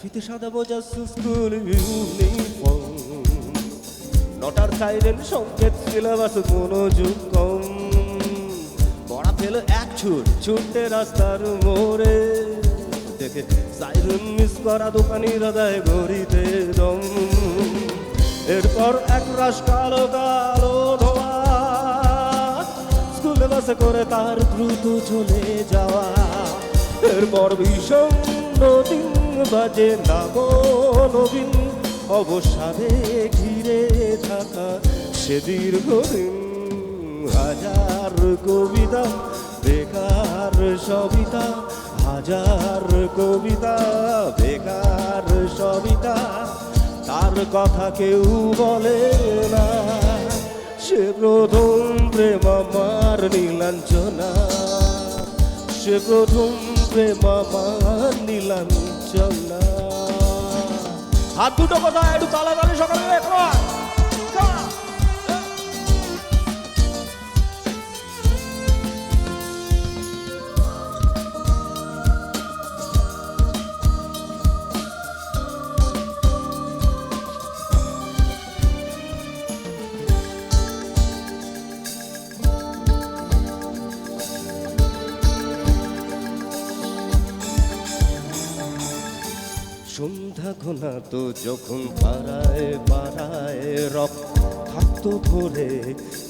ফিতে সাদা বোঝা স্কুল ইউনিফর্ম নটার সাইরেন সংকেত সিলেবাস মনোযোগ কম পড়া ফেল এক ছুট, ছুটতে রাস্তার মোড়ে। দেখে সাইরেন মিস করা দোকানির হৃদয় ঘড়িতে দম। এরপর এক রাস কালো কালো ধোয়া। স্কুলে বাসে করে তার দ্রুত চলে যাওয়া। এরপর ভীষণ নদীন বাজে নাগো নবীন, অবসাদে ঘিরে থাকা সে দীর্ঘদিন হাজার কবিতা, বেকার সবিতা, হাজার কবিতা, বেকার সবিতা, তার কথা কেউ বলে না। সে প্রথম প্রেম আমার নীলাঞ্চনা সে প্রথম প্রেম আমার নীলাঞ্চনা হাত দুটো কথা একটু তালা তালে সকালে সন্ধ্যা তো যখন পাড়ায় পাড়ায় রক থাকতো ধরে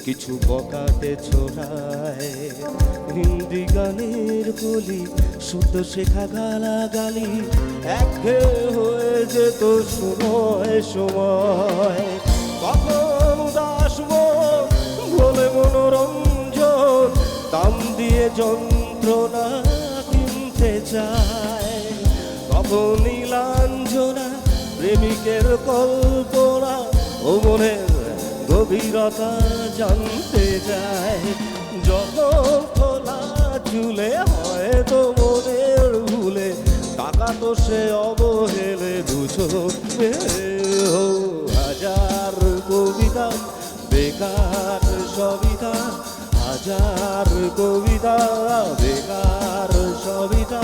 কিছু বকাতে ছোড়ায়। হিন্দি গানের বলি, শুদ্ধ শেখা গালা গালি একঘেয়ে হয়ে যেত সময় সময়। কখন উদাস বলে মনোরঞ্জন, দাম দিয়ে যন্ত্রণা কিনতে চায়। কখন নীলাঞ্জনা, প্রেমিকের কল্পনা ও মনের গভীরতা জানতে চায় যত খোলা চুলে হয় তো মনের ভুলে টাকা তো সে অবহেলে দুশো হাজার কবিতা, বেকার সবিতা, হাজার কবিতা, বেকার সবিতা।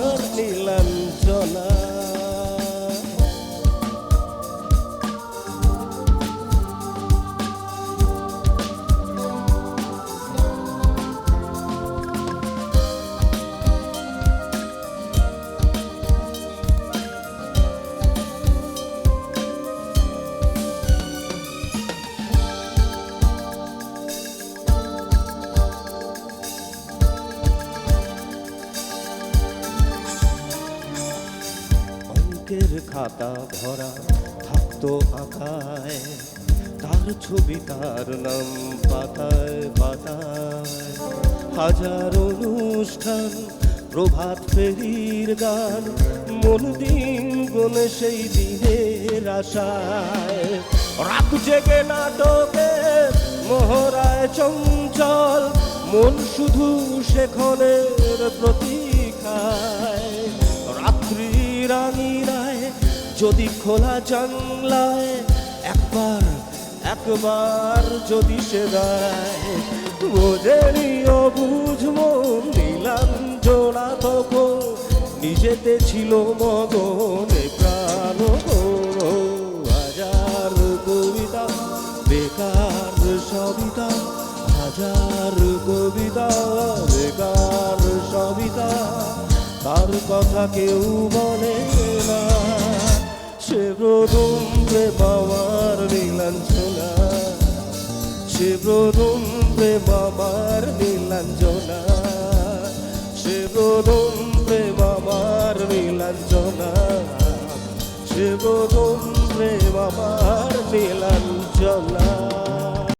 খাতা ভরা থাকতো আঁকায় তার ছবি তার নাম পাতায় পাতায়। হাজার অনুষ্ঠান, প্রভাত ফেরির গান, মন দিন গনে সেই দিনের আশায়। রাত জেগে নাটকে মোহরায় চঞ্চল, মন শুধু সেখনের প্রতীক্ষায়। রাত্রি রাঙিনায় যদি খোলা জানলায়, একবার একবার যদি সে দেয় বোঝেনি নীলাঞ্জনা তখন নিজেতে ছিল মগনে প্রাণ হাজার কবিতা, বেকার সবিতা, হাজার কবিতা, বেকার সবিতা, তার কথা কেউ বলে না। সে বাবার নীলাঞ্জনা সে বাবার নীলাঞ্জনা সে বাবার নীলাঞ্জনা সে